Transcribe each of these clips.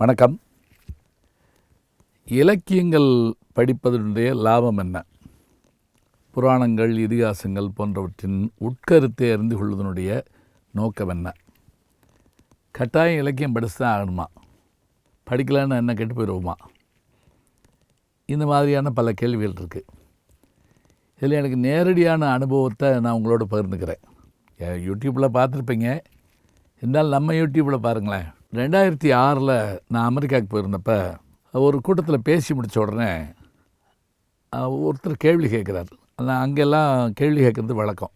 வணக்கம். இலக்கியங்கள் படிப்பதனுடைய லாபம் என்ன? புராணங்கள் இதிகாசங்கள் போன்றவற்றின் உட்கருத்தை அறிந்து கொள்வதனுடைய நோக்கம் என்ன? கட்டாயம் இலக்கியம் படித்து தான் ஆகணுமா? படிக்கலான்னு என்ன கெட்டு போயிடுவோமா இந்த மாதிரியான பல கேள்விகள் இருக்குது இதில் எனக்கு நேரடியான அனுபவத்தை நான் உங்களோட பகிர்ந்துக்கிறேன். யூடியூப்பில் பார்த்துருப்பீங்க. இருந்தாலும் நம்ம யூடியூப்பில் பாருங்களேன். ரெண்டாயிரத்தி ஆறில் நான் அமெரிக்காவுக்கு போயிருந்தப்போ ஒரு கூட்டத்தில் பேசி முடித்த உடனே ஒருத்தர் கேள்வி கேட்குறாரு நான் அங்கெல்லாம் கேள்வி கேட்குறது வழக்கம்.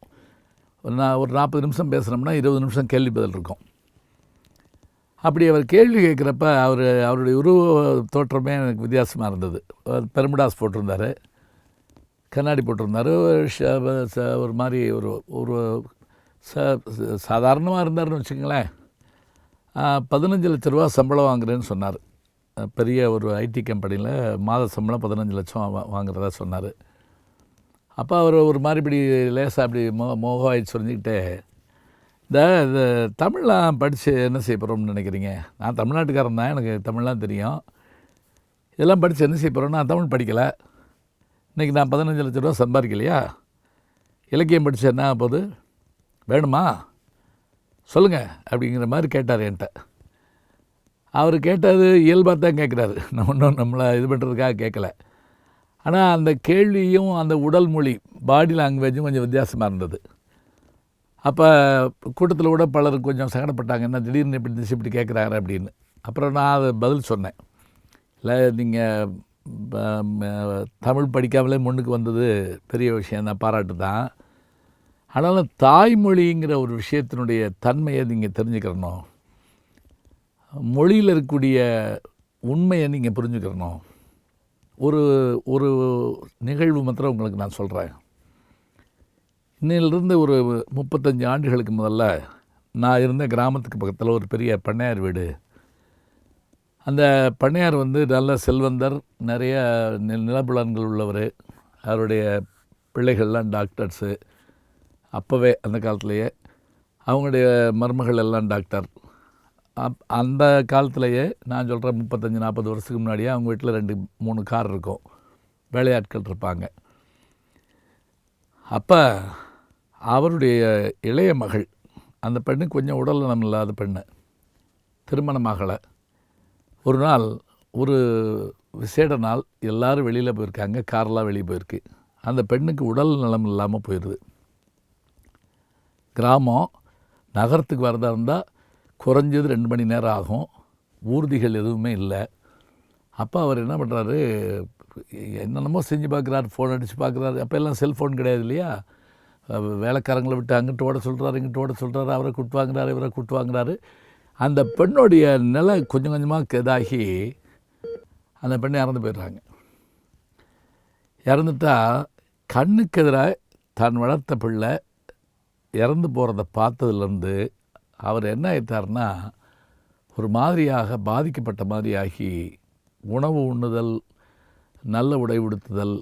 நான் ஒரு நாற்பது நிமிஷம் பேசுகிறோம்னா இருபது நிமிஷம் கேள்வி பதில் இருக்கும். அப்படி அவர் கேள்வி கேட்குறப்ப அவர் அவருடைய உருவ தோற்றமே எனக்கு வித்தியாசமாக இருந்தது. பெருமிடாஸ் போட்டிருந்தார். கண்ணாடி போட்டிருந்தார். ஒரு ச- ஒரு மாதிரி ஒரு ஒரு ச சாதாரணமாக இருந்தார்னு வச்சுங்களேன் பதினஞ்சு லட்ச ரூபா சம்பளம் வாங்குறேன்னு சொன்னார். பெரிய ஒரு ஐடி கம்பெனியில் மாத சம்பளம் பதினஞ்சு லட்சம் வா- வாங்குறதா சொன்னார். அப்போ அவர் ஒரு மாதிரி இப்படி லேசாக அப்படி மோ மோகவாய் சொல்லிக்கிட்டே இந்த இந்த தமிழ்லாம் படித்து என்ன செய்ய போகிறோம்னு நினைக்கிறீங்க? நான் தமிழ்நாட்டுக்காரன் தான் எனக்கு தமிழ்லாம் தெரியும். இதெல்லாம் படித்து என்ன செய்ய போகிறோம் நான் தமிழ் படிக்கலை. இன்றைக்கி நான் பதினஞ்சு லட்ச ரூபா சம்பாதிக்கலையா இலக்கியம் படித்து என்ன ஆகப் போகுது? வேணுமா? சொல்லுங்கள் அப்படிங்கிற மாதிரி கேட்டார் என்கிட்ட. அவர் கேட்டது இயல்பாக தான் கேட்குறாரு. நம்ம ஒன்றும் நம்மளை இது பண்ணுறதுக்காக கேட்கல. ஆனால் அந்த கேள்வியும் அந்த உடல் மொழி பாடி லாங்குவேஜும் கொஞ்சம் வித்தியாசமாக இருந்தது. அப்போ கூட்டத்தில் கூட பலர் கொஞ்சம் சங்கடப்பட்டாங்க. என்ன திடீர்னு இப்படி இருந்துச்சு இப்படி கேட்குறாரு அப்படின்னு. அப்புறம் நான் அதை பதில் சொன்னேன். இல்லை நீங்கள் தமிழ் படிக்காமலே முன்னுக்கு வந்தது பெரிய விஷயம் தான் பாராட்டு தான். ஆனாலும் தாய்மொழிங்கிற ஒரு விஷயத்தினுடைய தன்மையை நீங்கள் தெரிஞ்சுக்கிறணும். மொழியில் இருக்கக்கூடிய உண்மையை நீங்கள் புரிஞ்சுக்கிறணும். ஒரு ஒரு நிகழ்வு மாத்திரம் உங்களுக்கு நான் சொல்கிறேன் இன்னிலிருந்து ஒரு முப்பத்தஞ்சு ஆண்டுகளுக்கு முதல்ல நான் இருந்த கிராமத்துக்கு பக்கத்தில் ஒரு பெரிய பண்ணையார் வீடு. அந்த பண்ணையார் வந்து நல்ல செல்வந்தர் நிறைய நி- நிலப்புலன்கள் உள்ளவர். அவருடைய பிள்ளைகள்லாம் டாக்டர்ஸு. அப்போவே அந்த காலத்திலேயே அவங்களுடைய மருமகள் எல்லாம் டாக்டர். அப் அந்த காலத்திலேயே நான் சொல்கிறேன் முப்பத்தஞ்சு நாற்பது வருஷத்துக்கு முன்னாடியே அவங்க வீட்டில் ரெண்டு மூணு கார் இருக்கும். வேலையாட்கள் இருப்பாங்க. அப்போ அவருடைய இளைய மகள் அந்த பெண்ணு கொஞ்சம் உடல் நலம் இல்லாத பெண்ணு திருமணமாகலை ஒரு நாள் ஒரு விசேட நாள் எல்லாரும் வெளியில் போயிருக்காங்க கார்லாம் வெளியே போயிருக்கு. அந்த பெண்ணுக்கு உடல் நலம் இல்லாமல் போயிடுது கிராமம் நகரத்துக்கு வரதா இருந்தால் குறைஞ்சது ரெண்டு மணி நேரம் ஆகும். ஊர்திகள் எதுவுமே இல்லை. அப்போ அவர் என்ன பண்ணுறாரு என்னென்னமோ செஞ்சு பார்க்குறாரு ஃபோன் அடித்து பார்க்குறாரு. அப்போ எல்லாம் செல்ஃபோன் கிடையாது இல்லையா? வேலைக்காரங்களை விட்டு அங்கிட்டு ஓட சொல்கிறாரு இங்கிட்டு ஓட சொல்கிறாரு அவரை கூட்டு வாங்குறாரு இவரை கூட்டு வாங்குறாரு. அந்த பெண்ணுடைய நிலை கொஞ்சம் கொஞ்சமாக இதாகி அந்த பெண்ணை இறந்து போயிடுறாங்க. இறந்துட்டா கண்ணுக்கு எதிராக தான் வளர்த்த பிள்ளை இறந்து போகிறத பார்த்ததுலேருந்து அவர் என்ன ஆயிட்டார்னா ஒரு மாதிரியாக பாதிக்கப்பட்ட மாதிரி ஆகி உணவு உண்ணுதல் நல்ல உடை உடுத்துதல்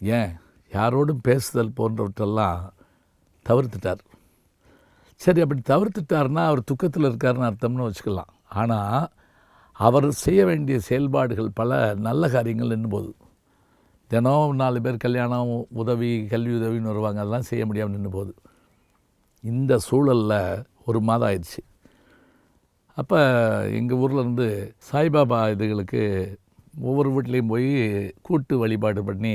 ஏன் யாரோடும் பேசுதல் போன்றவற்றெல்லாம் தவிர்த்துட்டார். சரி அப்படி தவிர்த்துட்டாருன்னா அவர் துக்கத்தில் இருக்காருன்னு அர்த்தம்னு வச்சுக்கலாம். ஆனால் அவர் செய்ய வேண்டிய செயல்பாடுகள் பல நல்ல காரியங்கள் நின்றுபோது தினம் நாலு பேர் கல்யாணம் உதவி கல்வி உதவின்னு வருவாங்க அதெல்லாம் செய்ய முடியாமல் நின்று போகுது இந்த சூழலில் ஒரு மாதம் ஆயிடுச்சு. அப்போ எங்கள் ஊரில் இருந்து சாய்பாபா இதுகளுக்கு ஒவ்வொரு வீட்லேயும் போய் கூட்டு வழிபாடு பண்ணி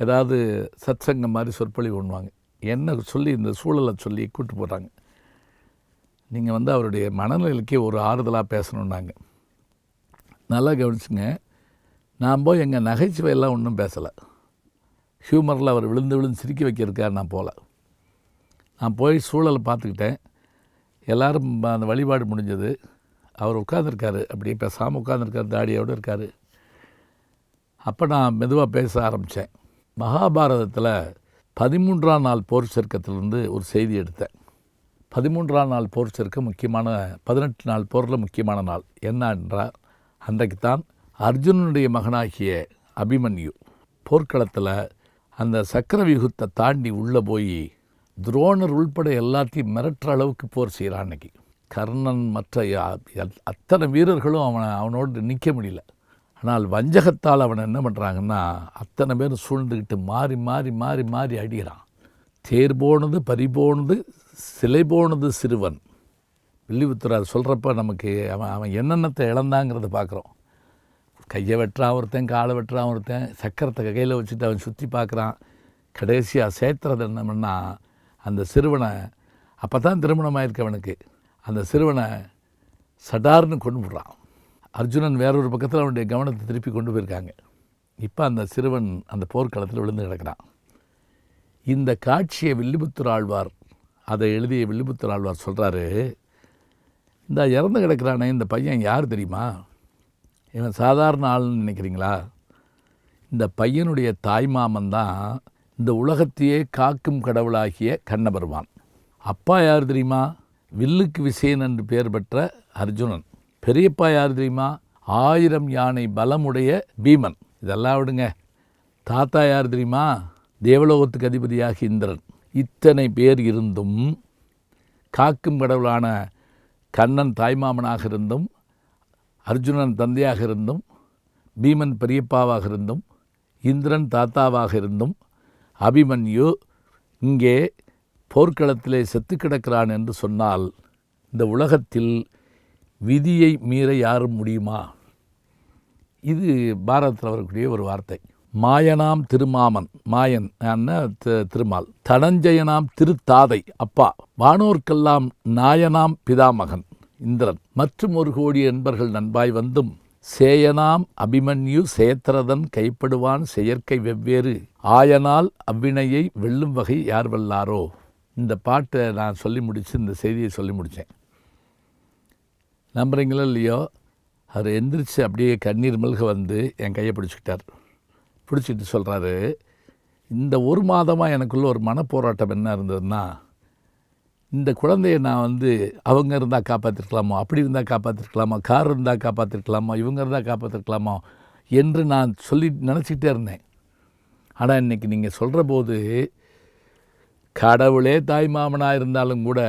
ஏதாவது சத்சங்கம் மாதிரி சொற்பொழிவு பண்ணுவாங்க. என்ன சொல்லி இந்த சூழலை சொல்லி கூப்பிட்டு போகிறாங்க நீங்கள் வந்து அவருடைய மனநிலைக்கு ஒரு ஆறுதலாக பேசணுன்னாங்க நல்லா கவனிச்சுங்க. நான் போய் எங்கள் நகைச்சுவையெல்லாம் ஒன்றும் பேசலை. ஹியூமரில் அவர் விழுந்து விழுந்து சிரிக்க வைக்கிறதுக்காக நான் போகல நான் போய் சூழலை பார்த்துக்கிட்டேன். எல்லாரும் அந்த வழிபாடு முடிஞ்சது. அவர் உட்காந்துருக்காரு அப்படியே பேசாமல் உட்காந்துருக்காரு தாடியோடு இருக்கார். அப்போ நான் மெதுவாக பேச ஆரம்பித்தேன் மகாபாரதத்தில் பதிமூன்றாம் நாள் போர் சருக்கத்திலிருந்து ஒரு செய்தி எடுத்தேன். பதிமூன்றாம் நாள் போர் சருக்கம் முக்கியமான பதினெட்டு நாள் போரில் முக்கியமான நாள் என்ன என்றால் அன்றைக்கு தான் அர்ஜுனனுடைய மகனாகிய அபிமன்யு போர்க்களத்தில் அந்த சக்கரவியூகத்தை தாண்டி உள்ளே போய் துரோணர் உள்பட எல்லாத்தையும் மிரட்டுற அளவுக்கு போர் செய்கிறான் அன்னைக்கு. கர்ணன் மற்ற யா- அத்தனை வீரர்களும் அவனை அவனோடு நிற்க முடியல. ஆனால் வஞ்சகத்தால் அவனை என்ன பண்ணுறாங்கன்னா அத்தனை பேரும் சூழ்ந்துக்கிட்டு மாறி மாறி மாறி மாறி அடிகிறான். தேர் போனது பறி போனது சிலை போனது சிறுவன். வில்லிபுத்தர் சொல்கிறப்ப நமக்கு அவன் அவன் என்னென்னத்தை இழந்தாங்கிறத பார்க்குறோம் கையை வெட்டுறான் ஒருத்தன் காலை வெட்டுறான் ஒருத்தன் சக்கரத்தை கையில் வச்சுட்டு அவன் சுற்றி பார்க்குறான் கடைசியாக சேர்த்துறது என்ன அந்த சிறுவனை அப்போ தான் திருமணம் ஆயிருக்கு அவனுக்கு அந்த சிறுவனை சடார்னு கொண்டு விடுறான் அர்ஜுனன் வேறொரு பக்கத்தில் அவனுடைய கவனத்தை திருப்பி கொண்டு போயிருக்காங்க. இப்போ அந்த சிறுவன் அந்த போர்க்களத்தில் விழுந்து கிடக்கிறான். இந்த காட்சியை வில்லிபுத்தூர் ஆழ்வார் அதை எழுதிய வில்லிபுத்தூர் ஆழ்வார் சொல்கிறாரு இந்த இறந்து கிடக்கிறானே இந்த பையன் யார் தெரியுமா? இவன் சாதாரண ஆள்னு நினைக்கிறீங்களா? இந்த பையனுடைய தாய்மாமன் தான் இந்த உலகத்தையே காக்கும் கடவுளாகிய கண்ணபெருமான். அப்பா யார் தெரியுமா? வில்லுக்கு விசயன் என்று பெயர் பெற்ற அர்ஜுனன். பெரியப்பா யார் தெரியுமா? ஆயிரம் யானை பலமுடைய பீமன். இதெல்லாம் விடுங்க. தாத்தா யார் தெரியுமா? தேவலோகத்துக்கு அதிபதியாக இந்திரன். இத்தனை பேர் இருந்தும் காக்கும் கடவுளான கண்ணன் தாய்மாமனாக இருந்தும் அர்ஜுனன் தந்தையாக இருந்தும் பீமன் பெரியப்பாவாக இருந்தும் இந்திரன் தாத்தாவாக இருந்தும் அபிமன்யு இங்கே போர்க்களத்திலே செத்து கிடக்கிறான் என்று சொன்னால் இந்த உலகத்தில் விதியை மீற யாரும் முடியுமா? இது பாரதத்தில் வரக்கூடிய ஒரு வார்த்தை. மாயனாம் திருமாமன் மாயன் திருமால். தனஞ்சயனாம் திருத்தாதை அப்பா. வானோர்க்கெல்லாம் நாயனாம் பிதாமகன் இந்திரன். மற்றும் ஒரு கோடி என்பர்கள் நண்பாய் வந்தும் சேயனாம் அபிமன்யு சேத்திரதன் கைப்படுவான் செயற்கை வெவ்வேறு ஆயனால் அவ்வினையை வெல்லும் வகை யார் வல்லாரோ. இந்த பாட்டை நான் சொல்லி முடித்து இந்த செய்தியை சொல்லி முடித்தேன் நம்புறீங்களோ இல்லையோ? அவர் எந்திரிச்சு அப்படியே கண்ணீர் மல்க வந்து என் கையை பிடிச்சிக்கிட்டார். பிடிச்சிட்டு சொல்கிறாரு இந்த ஒரு மாதமாக எனக்குள்ள ஒரு மனப்போராட்டம் என்ன இருந்ததுன்னா இந்த குழந்தைய நான் வந்து அவங்க இருந்தால் காப்பாற்றிருக்கலாமோ அப்படி இருந்தால் காப்பாற்றிருக்கலாமா கார் இருந்தால் காப்பாற்றிருக்கலாமா இவங்க இருந்தால் காப்பாற்றிருக்கலாமா என்று நான் சொல்லி நினச்சிக்கிட்டே இருந்தேன். ஆனால் இன்றைக்கி நீங்கள் சொல்கிற போது கடவுளே தாய் மாமனாக இருந்தாலும் கூட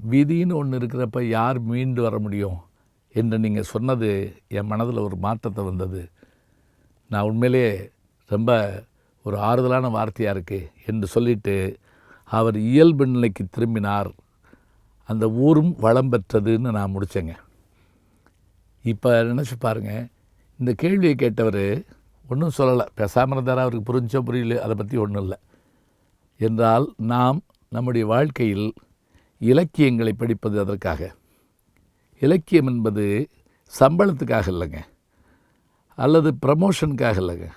விதின்னு ஒன்று இருக்கிறப்ப யார் மீண்டு வர முடியும் என்று நீங்கள் சொன்னது என் மனதில் ஒரு மாற்றத்தை வந்தது. நான் உண்மையிலே ரொம்ப ஒரு ஆறுதலான வார்த்தையாக இருக்குது என்று சொல்லிட்டு அவர் இயல்பு நிலைக்கு திரும்பினார். அந்த ஊரும் வளம் பெற்றதுன்னு நான் முடித்தேங்க இப்போ நினச்சி பாருங்க இந்த கேள்வியை கேட்டவர் ஒன்றும் சொல்லலை. பேசாமல் இருந்தாரா? அவருக்கு புரிஞ்சோ புரியல அதை பற்றி ஒன்றும் இல்லை. என்றால் நாம் நம்முடைய வாழ்க்கையில் இலக்கியங்களை படிப்பது அதற்காக. இலக்கியம் என்பது சம்பளத்துக்காக இல்லைங்க. அல்லது ப்ரமோஷனுக்காக இல்லைங்க.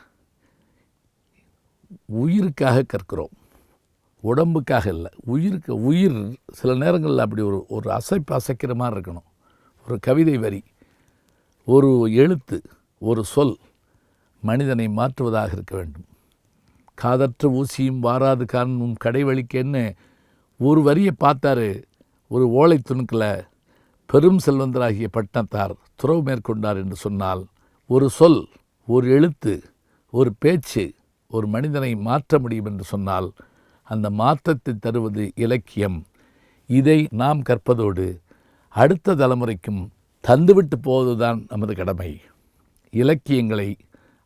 உயிருக்காக கற்கிறோம். உடம்புக்காக இல்லை. உயிருக்கு உயிர் சில நேரங்களில் அப்படி ஒரு ஒரு அசைப்பு அசைக்கிற மாதிரி இருக்கணும். ஒரு கவிதை வரி ஒரு எழுத்து ஒரு சொல் மனிதனை மாற்றுவதாக இருக்க வேண்டும். காதற்ற ஊசியும் வாராது காரணமும் கடைவழிக்கேன்னு ஒரு வரியை பார்த்தாரு ஒரு ஓலை துணுக்கில் பெரும் செல்வந்தராகிய பட்டணத்தார் துறவு மேற்கொண்டார் என்று சொன்னால் ஒரு சொல் ஒரு எழுத்து ஒரு பேச்சு ஒரு மனிதனை மாற்ற முடியும் என்று சொன்னால் அந்த மாற்றத்தை தருவது இலக்கியம். இதை நாம் கற்பதோடு அடுத்த தலைமுறைக்கும் தந்துவிட்டு போவதுதான் நமது கடமை. இலக்கியங்களை